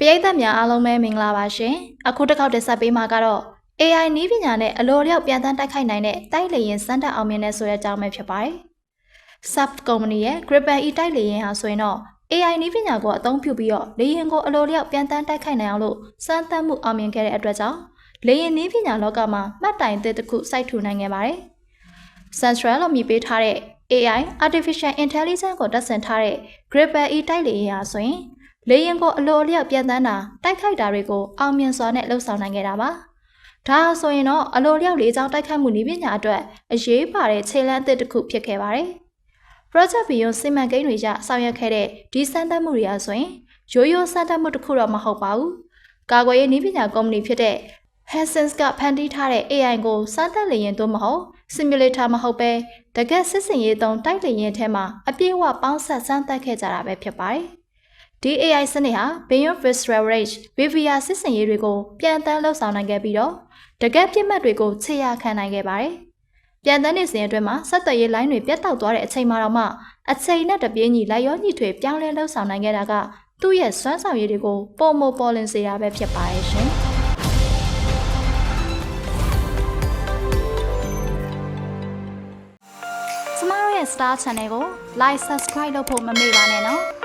ပရိသတ်များအားလုံးပဲမင်္ဂလာပါရှင်အခုတစ်ခေါက်တင်ဆက်ပေးမှာကတော့ AI နည်းပညာနဲ့အလိုလျောက်ပြန်တန်းတိုက်ခိုက်နိုင်တဲ့တိုက်လေရင်စမ်းတက်အောင်မြင်တဲ့ဆိုတဲ့အကြောင်းပဲဖြစ်ပါတယ် Sub Company ရဲ့ Gripen E တိုက်လေရင်ဟာဆိုရင်တော့ AI နည်းပညာကိုအသုံးပြုပြီးတော့လေရင်ကိုအလိုလျောက်ပြန်တန်းတိုက်ခိုက်နိုင်အောင်လို့စမ်းသပ်မှုအောင်မြင်ခဲ့တဲ့အတွက်ကြောင့်လေရင်နည်းပညာလောကမှာမှတ်တိုင်သစ်တစ်ခုစိုက်ထူနိုင်ခဲ့ပါတယ် Central လို့မြည်ပေးထားတဲ့ AI Artificial Intelligence ကိုတပ်ဆင်ထားတဲ့ Gripen E တိုက်လေရင်ဟာဆိုရင် လေရင်ကိုအလိုအလျောက်ပြန်တန်းတာတိုက်ခိုက်တာတွေကိုအောင်မြင်စွာနဲ့လှုပ်ဆောင်နိုင်ခဲ့တာပါ။ဒါဆိုရင်တော့အလိုအလျောက်လေးချောင်းတိုက်ခိုက်မှုနည်းပညာအတွက်အရေးပါတဲ့ခြေလှမ်းအသစ်တစ်ခုဖြစ်ခဲ့ပါတယ်။ Project Beyond စီမံကိန်းတွေရဆောင်ရွက်ခဲ့တဲ့ဒီစမ်းသပ်မှုတွေအဆိုရင်ရိုးရိုးစမ်းသပ်မှုတစ်ခုတော့မဟုတ်ပါဘူး။ကာကွယ်ရေးနည်းပညာကုမ္ပဏီဖြစ်တဲ့ Hansens ကဖန်တီးထားတဲ့ AI ကိုစမ်းသပ်လေရင်တော့မဟုတ် simulator မဟုတ်ပဲတကယ်စစ်စင်ရေးသုံးတိုက်လေရင်ထဲမှာအပြည့်အဝပေါင်းဆက်စမ်းသပ်ခဲ့ကြတာပဲဖြစ်ပါတယ်။ ဒီ AI စနစ်ဟာ Beyond Visual Range VVR စစ်စင်ရေးတွေကိုပြန်တန်းလှုပ်ဆောင်နိုင်ခဲ့ပြီးတော့တကယ်ပြစ်မှတ်တွေကိုခြေရခံနိုင်ခဲ့ပါတယ်။ပြန်တန်းနေစဉ်အတွင်းမှာဆက်သွယ်ရေးလိုင်းတွေပြတ်တောက်သွားတဲ့အချိန်မှာတော့မှအချိန်နဲ့တပြေးညီလိုက်ရောညီထွေပြောင်းလဲလှုပ်ဆောင်နိုင်ခဲ့တာကသူ့ရဲ့စွမ်းဆောင်ရည်တွေကိုပုံမပေါ်လင်စေတာပဲဖြစ်ပါရဲ့ရှင်။ကျမတို့ရဲ့ Star Channel ကို Like Subscribe လုပ်ဖို့မမေ့ပါနဲ့နော်။